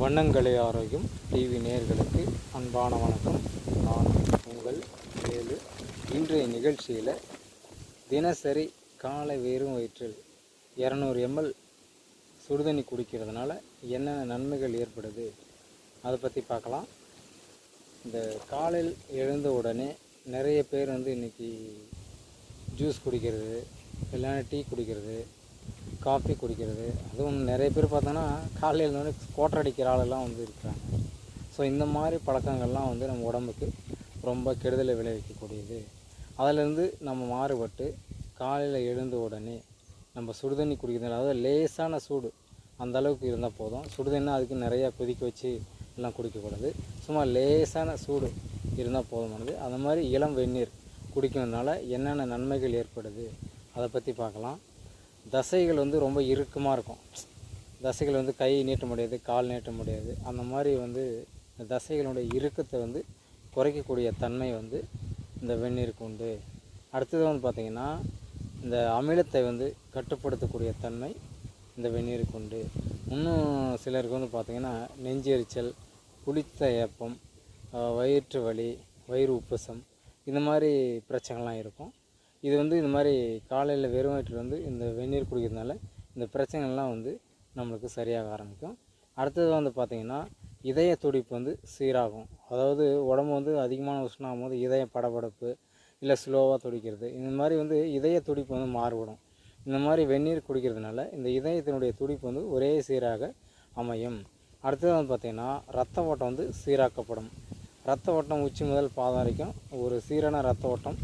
வண்ணங்களை ஆரோக்கியம். டிவி நேர்களுக்கு அன்பான வணக்கம். நான் உங்கள் வேலு. இன்றைய நிகழ்ச்சியில் தினசரி காலை வெறும் வயிற்றில் இரநூறு எம்எல் சுடுதண்ணி குடிக்கிறதுனால என்னென்ன நன்மைகள் ஏற்படுது? அதை பற்றி பார்க்கலாம். இந்த காலையில் எழுந்த உடனே நிறைய பேர் வந்து இன்றைக்கி ஜூஸ் குடிக்கிறது இல்லைன்னா டீ குடிக்கிறது காஃபி குடிக்கிறது. அதுவும் நிறைய பேர் பார்த்தோன்னா காலையில் வந்து கோட்டை அடிக்கிற ஆளெல்லாம் வந்து இருக்கிறாங்க. ஸோ இந்த மாதிரி பழக்கங்கள்லாம் வந்து நம்ம உடம்புக்கு ரொம்ப கெடுதலை விளைவிக்கக்கூடியது. அதிலேருந்து நம்ம மாறுபட்டு காலையில் எழுந்த உடனே நம்ம சுடுதண்ணி குடிக்கிறது அதாவது லேசான சூடு அந்த அளவுக்கு இருந்தால் போதும். சுடுதண்ணி அதுக்கு நிறையா கொதிக்க வச்சு எல்லாம் குடிக்கக்கூடாது. சும்மா லேசான சூடு இருந்தால் போதுமானது. அந்த மாதிரி இளம் வெந்நீர் குடிக்கிறதுனால என்னென்ன நன்மைகள் ஏற்படுது? அதை பற்றி பார்க்கலாம். தசைகள் வந்து ரொம்ப இறுக்கமாக இருக்கும். தசைகள் வந்து கை நீட்ட முடியாது கால் நீட்ட முடியாது. அந்த மாதிரி வந்து இந்த தசைகளுடைய இறுக்கத்தை வந்து குறைக்கக்கூடிய தன்மை வந்து இந்த வெந்நீருக்கு உண்டு. அடுத்தது வந்து பார்த்திங்கன்னா இந்த அமிலத்தை வந்து கட்டுப்படுத்தக்கூடிய தன்மை இந்த வெந்நீருக்கு உண்டு. இன்னும் சிலருக்கு வந்து பார்த்திங்கன்னா நெஞ்செரிச்சல் புளித்த ஏப்பம் வயிற்று வலி வயிறு உப்புசம் இந்த மாதிரி பிரச்சனைலாம் இருக்கும். இது வந்து இந்த மாதிரி காலையில் வெறும் வயிற்றில் வந்து இந்த வெந்நீர் குடிக்கிறதுனால இந்த பிரச்சனைகள்லாம் வந்து நம்மளுக்கு சரியாக ஆரம்பிக்கும். அடுத்தது வந்து பார்த்திங்கன்னா இதய துடிப்பு வந்து சீராகும். அதாவது உடம்பு வந்து அதிகமான உஷ்ணாகும் போது இதய படபடப்பு இல்லை ஸ்லோவாக துடிக்கிறது. இந்த மாதிரி வந்து இதய துடிப்பு வந்து மாறுபடும். இந்த மாதிரி வெந்நீர் குடிக்கிறதுனால இந்த இதயத்தினுடைய துடிப்பு வந்து ஒரே சீராக அமையும். அடுத்தது வந்து பார்த்திங்கன்னா ரத்த ஓட்டம் வந்து சீராக்கப்படும். ரத்த ஓட்டம் உச்சி முதல் பாதம் வரைக்கும் ஒரு சீரான ரத்த ஓட்டம்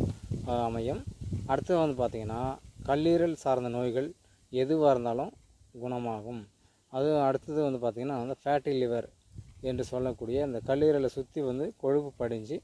அமையும். அடுத்தது வந்து பார்த்திங்கன்னா கல்லீரல் சார்ந்த நோய்கள் எதுவாக இருந்தாலும் குணமாகும். அது அடுத்தது வந்து பார்த்திங்கன்னா வந்து ஃபேட்டி லிவர் என்று சொல்லக்கூடிய அந்த கல்லீரலை சுற்றி வந்து கொழுப்பு படிஞ்சு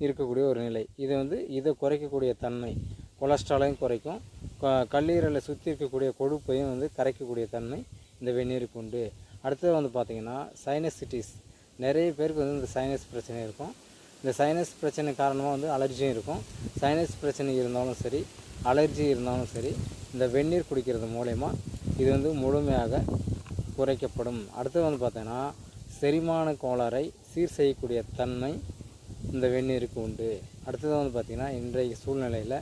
இருக்கக்கூடிய ஒரு நிலை. இது வந்து இதை குறைக்கக்கூடிய தன்மை கொலஸ்ட்ராலையும் குறைக்கும். க- கல்லீரலை சுற்றி இருக்கக்கூடிய கொழுப்பையும் வந்து கரைக்கக்கூடிய தன்மை இந்த வெந்நீருக்கு உண்டு. அடுத்தது வந்து பார்த்திங்கன்னா சைனசிட்டிஸ் நிறைய பேருக்கு வந்து இந்த சைனஸ் பிரச்சனை இருக்கும். இந்த சைனஸ் பிரச்சனை காரணமாக வந்து அலர்ஜியும் இருக்கும். சைனஸ் பிரச்சனை இருந்தாலும் சரி அலர்ஜி இருந்தாலும் சரி இந்த வெந்நீர் குடிக்கிறது மூலயமா இது வந்து முழுமையாக குறைக்கப்படும். அடுத்தது வந்து பார்த்தீங்கன்னா செரிமான கோளாறை சீர் செய்யக்கூடிய தன்மை இந்த வெந்நீருக்கு உண்டு. அடுத்தது வந்து பார்த்திங்கன்னா இன்றைய சூழ்நிலையில்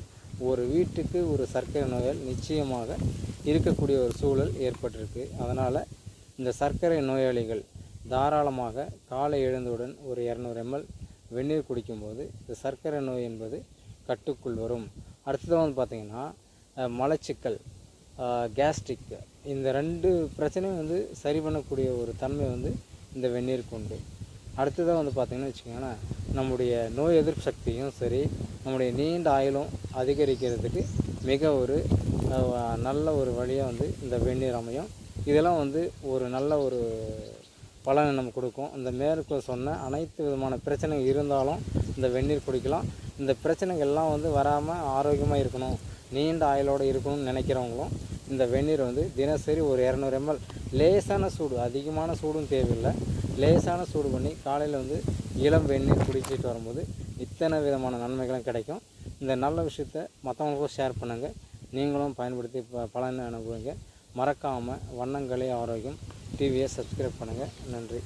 ஒரு வீட்டுக்கு ஒரு சர்க்கரை நோயால் நிச்சயமாக இருக்கக்கூடிய ஒரு சூழல் ஏற்பட்டிருக்கு. அதனால் இந்த சர்க்கரை நோயாளிகள் தாராளமாக காலை எழுந்தவுடன் ஒரு இரநூறு எம்எல் வெந்நீர் குடிக்கும்போது இந்த சர்க்கரை நோய் என்பது கட்டுக்குள் வரும். அடுத்ததாக வந்து பார்த்திங்கன்னா மலச்சிக்கல் கேஸ்ட்ரிக் இந்த ரெண்டு பிரச்சனையும் வந்து சரி பண்ணக்கூடிய ஒரு தன்மை வந்து இந்த வெந்நீர் கொண்டு அடுத்ததாக வந்து பார்த்திங்கன்னா வச்சுக்கோங்களேன் நம்முடைய நோய் எதிர்ப்பு சக்தியும் சரி நம்முடைய நீண்ட ஆயுளும் அதிகரிக்கிறதுக்கு மிக ஒரு நல்ல ஒரு வழியாக வந்து இந்த வெந்நீர் அமையும். இதெல்லாம் வந்து ஒரு நல்ல ஒரு பலனை நம்ம கொடுக்கும். இந்த மேற்கு சொன்ன அனைத்து விதமான பிரச்சனைகள் இருந்தாலும் இந்த வெந்நீர் குடிக்கலாம். இந்த பிரச்சனைகள்லாம் வந்து வராமல் ஆரோக்கியமாக இருக்கணும். நீண்ட ஆயுளோடு இருக்கணும்னு நினைக்கிறவங்களும் இந்த வெந்நீர் வந்து தினசரி ஒரு இரநூறு எம்எல் லேசான சூடு அதிகமான சூடும் தேவையில்லை. லேசான சூடு பண்ணி காலையில் வந்து இளம் வெந்நீர் குடிச்சிட்டு வரும்போது இத்தனை விதமான நன்மைகளும் கிடைக்கும். இந்த நல்ல விஷயத்த மற்றவங்களுக்கும் ஷேர் பண்ணுங்கள் நீங்களும் பயன்படுத்தி ப பலனை அனுபவிங்க. மறக்காமல் வண்ணங்களே ஆரோக்கியம். டிவியை சப்ஸ்கிரைப் பண்ணுங்கள் நன்றி.